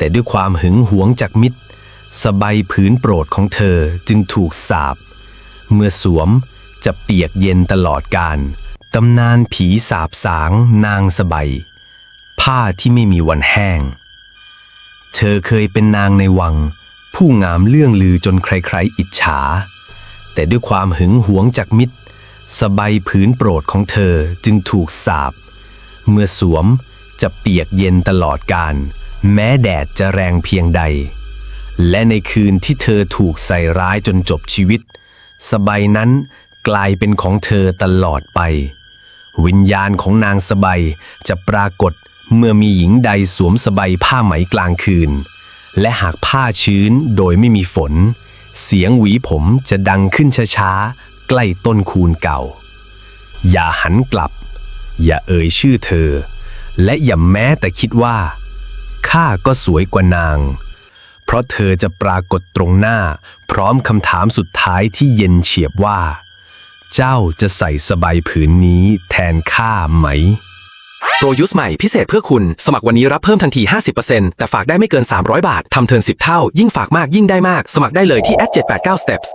แต่ด้วยความหึงหวงจากมิตร สบายผืนโปรดของเธอจึงถูกสาปเมื่อสวมจะเปียกเย็นตลอดการตำนานผีสาบสางนางสบายผ้าที่ไม่มีวันแห้ง เธอเคยเป็นนางในวัง ผู้งามเลื่องลือจนใครๆอิจฉา แต่ด้วยความหึงหวงจากมิตร สบายผืนโปรดของเธอจึงถูกสาปเมื่อสวมจะเปียกเย็นตลอดการ แม้แดดจะแรงเพียงใด และในคืนที่เธอถูกใส่ร้ายจนจบชีวิต สบายนั้นกลายเป็นของเธอตลอดไป วิญญาณของนางสบายจะปรากฏเมื่อมีหญิงใดสวมสบายผ้าไหมกลางคืน และหากผ้าชื้นโดยไม่มีฝน เสียงหวีผมจะดังขึ้นช้าๆ ใกล้ต้นคูนเก่า อย่าหันกลับ อย่าเอ่ยชื่อเธอ และอย่าแม้แต่คิดว่า ข้าก็สวยกว่านาง เพราะเธอจะปรากฏตรงหน้า พร้อมคำถามสุดท้ายที่เย็นเฉียบว่า เจ้าจะใส่สบายผืนนี้แทนข้าไหม โปรยุสใหม่พิเศษเพื่อคุณ สมัครวันนี้รับเพิ่มทันที 50%แต่ฝากได้ไม่เกิน 300 บาท ทำเทิร์น10 เท่า ยิ่งฝากมากยิ่งได้มาก สมัครได้เลยที่ @789steps